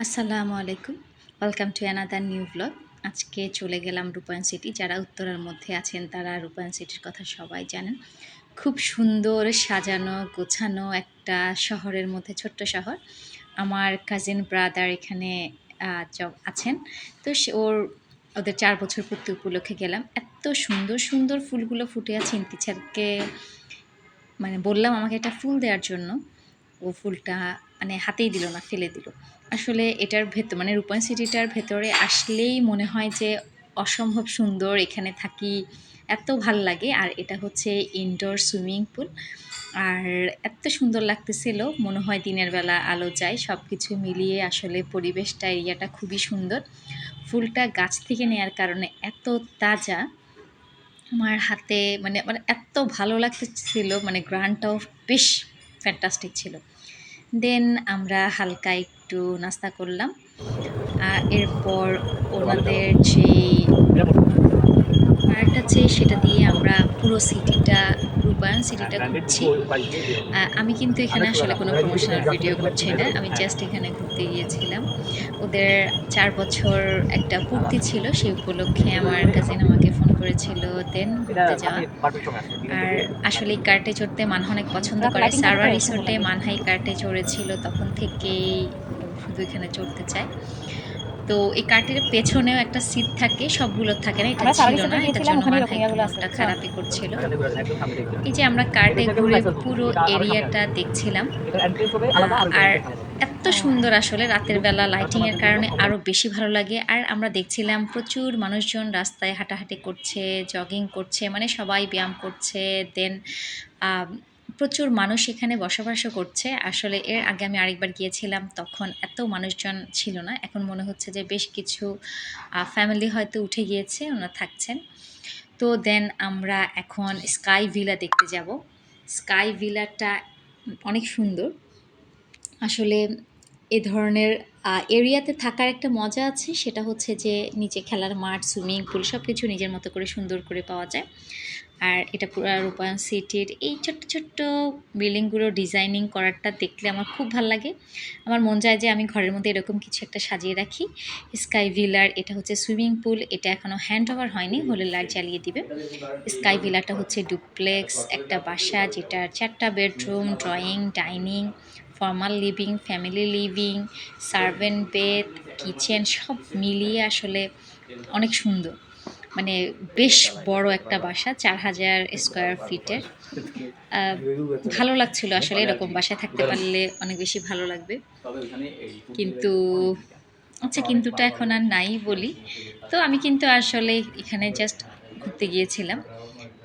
আসসালামু আলাইকুম। Welcome to another new blog আজকে চলে গেলাম রূপায়ণ সিটি। যারা উত্তরার মধ্যে আছেন তারা রূপায়ণ সিটির কথা সবাই জানেন। খুব সুন্দর সাজানো গোছানো একটা শহরের মধ্যে ছোট্ট শহর। আমার কাজিন ব্রাদার এখানে আহ, জ- আছেন। তো সে ওর ওদের চার বছর পূর্তি উপলক্ষে গেলাম। এত সুন্দর সুন্দর ফুলগুলো ফুটে আছে। ইন্তিছারকে মানে বললাম আমাকে একটা ফুল দেওয়ার জন্য। ও ফুলটা মানে হাতেই দিল না, ফেলে দিল। আসলে এটার ভেতর মানে রূপায়ণ সিটিটার ভেতরে আসলেই মনে হয় যে অসম্ভব সুন্দর এখানে থাকি, এত ভালো লাগে। আর এটা হচ্ছে ইনডোর সুইমিং পুল আর এত সুন্দর লাগতেছিল, মনে হয় দিনের বেলা আলো যায় সব কিছু মিলিয়ে আসলে পরিবেশটা, এরিয়াটা খুবই সুন্দর। ফুলটা গাছ থেকে নেয়ার কারণে এত তাজা। আমার হাতে মানে মানে এত ভালো লাগতেছিল মানে গ্রানটাও বেশ ফ্যান্টাস্টিক ছিল। দেন আমরা হালকা একটু নাস্তা করলাম। আর এরপর ওনাদের যে পার্ট আছে সেটা দিয়ে আমরা পুরো সিটিটা রূপায়ণ সিটিটা ঘুরছি। আমি কিন্তু এখানে আসলে কোনো প্রমোশনাল ভিডিও করছি না। আমি জাস্ট এখানে ঘুরতে গিয়েছিলাম। ওদের চার বছর একটা পূর্তি ছিল সেই উপলক্ষে আমার কাজিন আমাকে ফোন করেছিল দেন ঘুরতে যাওয়া আর আসলে এই কার্টে চড়তে মানহা অনেক পছন্দ করে। সারওয়ার রিসোর্টে মানহাই কার্টে চড়েছিল তখন থেকেই শুধু এখানে চড়তে চায়। তো এই কার্টের পেছনেও একটা সিট থাকে সবগুলো থাকে না এটা আমরা ছিল না এটার গিয়েছিলাম, জন্য মনটা আচ্ছা। খারাপই করছিল। এই যে আমরা কার্টে ঘুরে পুরো এরিয়াটা দেখছিলাম। আর এত সুন্দর আসলে রাতের বেলা লাইটিং এর কারণে আরও বেশি ভালো লাগে। আর আমরা দেখছিলাম প্রচুর মানুষজন রাস্তায় হাঁটাহাঁটি করছে জগিং করছে মানে সবাই ব্যায়াম করছে দেন প্রচুর মানুষ এখানে বসবাসও করছে। আসলে এর আগে আমি আরেকবার গিয়েছিলাম, তখন এত মানুষজন ছিল না। এখন মনে হচ্ছে যে বেশ কিছু ফ্যামিলি হয়তো উঠে গিয়েছে, ওনারা থাকছেন। তো দেন আমরা এখন স্কাই ভিলা দেখতে যাব। স্কাই ভিলাটা অনেক সুন্দর। আসলে এ ধরনের এরিয়াতে থাকার একটা মজা আছে, সেটা হচ্ছে যে নিচে খেলার মাঠ, সুইমিং পুল সব কিছু নিজের মতো করে সুন্দর করে পাওয়া যায়। আর এটা পুরো রূপায়ণ সিটির এই ছোট্ট ছোট্ট বিল্ডিংগুলো ডিজাইনিং করারটা দেখলে আমার খুব ভালো লাগে। আমার মন যায় যে আমি ঘরের মধ্যে এরকম কিছু একটা সাজিয়ে রাখি। স্কাই ভিলার, এটা হচ্ছে সুইমিং পুল, এটা এখনও হ্যান্ড ওভার হয়নি, হলে লাইট জ্বালিয়ে দিবে। স্কাই ভিলাটা হচ্ছে ডুপ্লেক্স, একটা বাসা যেটার চারটা bedroom, drawing, dining formal living family living servant bed kitchen সব মিলিয়ে আসলে অনেক সুন্দর। মানে বেশ বড় একটা বাসা চার হাজার স্কোয়ার ফিটের ভালো লাগছিল আসলে এরকম বাসায় থাকতে পারলে অনেক বেশি ভালো লাগবে। কিন্তু আচ্ছা কিন্তুটা এখন আর নাই বলি। তো আমি কিন্তু আসলে এখানে জাস্ট ঘুরতে গিয়েছিলাম।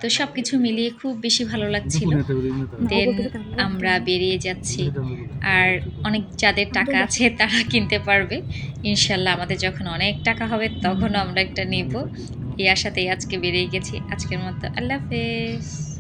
তো সব কিছু মিলিয়ে খুব বেশি ভালো লাগছিল। দেন আমরা বেরিয়ে যাচ্ছি। আর অনেক যাদের টাকা আছে তারা কিনতে পারবে। ইনশাল্লাহ আমাদের যখন অনেক টাকা হবে তখন আমরা একটা নেব। এই আশাতেই আজকে বেরিয়ে গেছি। আজকের মতো আল্লাহ হাফেজ।